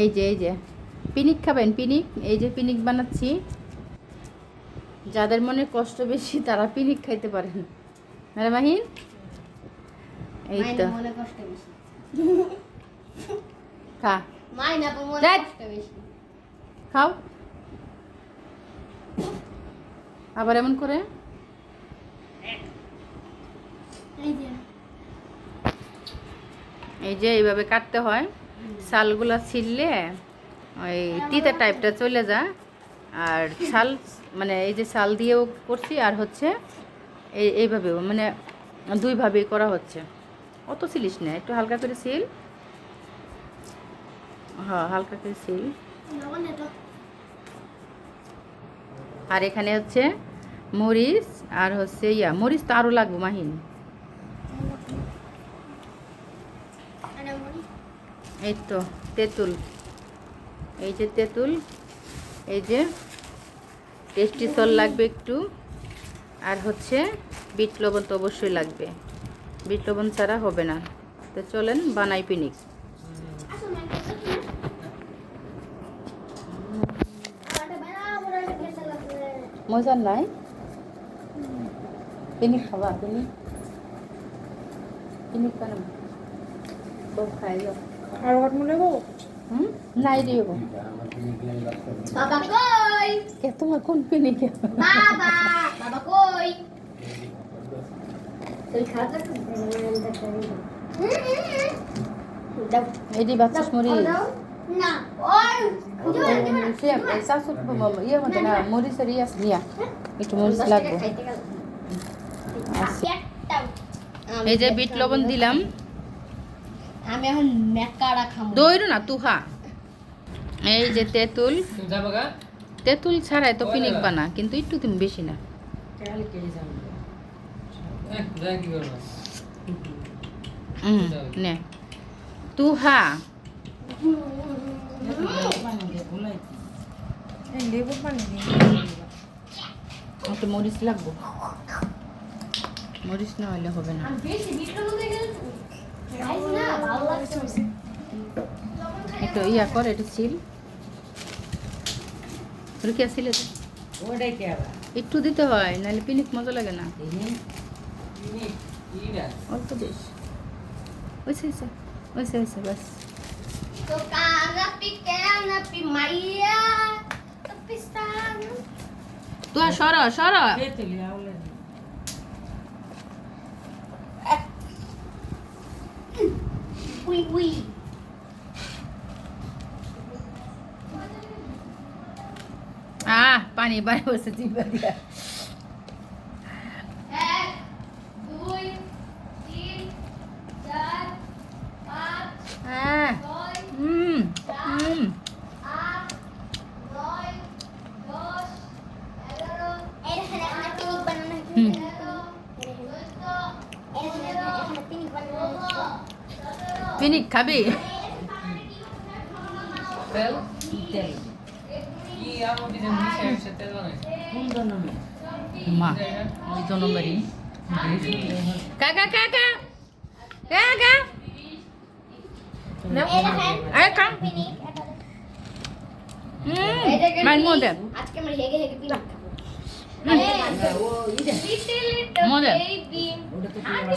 এই যে এই যে। পিনিক খাবেন পিনিক? এই যে পিনিক বানাচ্ছি। যাদের মনে কষ্ট বেশি তারা পিনিক খাইতে পারেন। হ্যাঁ মাহিন? এই তো। খা। খাও। আবার এমন করে। এই যে এইভাবে কাটতে হয়। শালগুলা ছিললে ওই তিতা টাইপটা চলে যায়। আর শাল মানে এই যে শাল দিয়েও করছি, আর হচ্ছে এই, এইভাবেও মানে দুইভাবেই করা হচ্ছে। অত সিলিস না, একটু হালকা করে সিল। হ্যাঁ হালকা করে এটা আর এখানে হচ্ছে মরিচ, আর হচ্ছে ইয়া, মরিচ তো আরও লাগবে, মাহিন আরে মনি এই তো, তেঁতুল। এই যে তেঁতুল, এই যে টেস্টি সল লাগবে একটু। আর হচ্ছে বিট লবণ তো অবশ্যই লাগবে। বিট লবণ ছাড়া হবে না। তো চলেন বানাই পিনিক। মজার নাই? পিনিক খাবা, পিনিক। পিনিক খাই যাও। আর হট মনে গো হুম? নাই দিও বাবা কই? কে তোমার কোন পিনিক বাবা বাবা কই? তুই খাতা এটি বাচ্চা মরিচ না ওই ইয়ে মতো না মরিচের ইয়ে আছে নিয়া। একটু মরিচ লাগবে। আচ্ছা। এই যে বিট লবণ দিলাম আমি এখন মেকাড়া খাব দইরু না তুহা। এই যে তেঁতুল। তেঁতুল ছাড়াই তো পিনিক বানা কিন্তু একটু তুমি বেশি না। নে। তুহা। ওকে মরিচ লাগবো। মরিচ না হলে হবে না। একটু ইয়া কর এটা ছিল। ছিলে কে একটু দিতে হয় নাহলে পিনিক মজা লাগে না। অল্প দিস। ওইসে ওইসে ওইসে ওইসে বাস। তো কানা পিকেনা পি মাইয়া তো পিস্তান তুহা সর সর। Oui, oui. Ah, pani baru setiba dia. পিনিক খাবি তেল তেল কি আমো দিন মিশে মিশে তেল বানাই কোন দনমে মা ওই তো নম্বরই কাকা কাকা কাকা আরে কাম পিনিক হুম মাইন মধ্যে আজকে আমরা হেগে হেগে পিনিক খাব ও ইরা মজা। ওটা তো আবার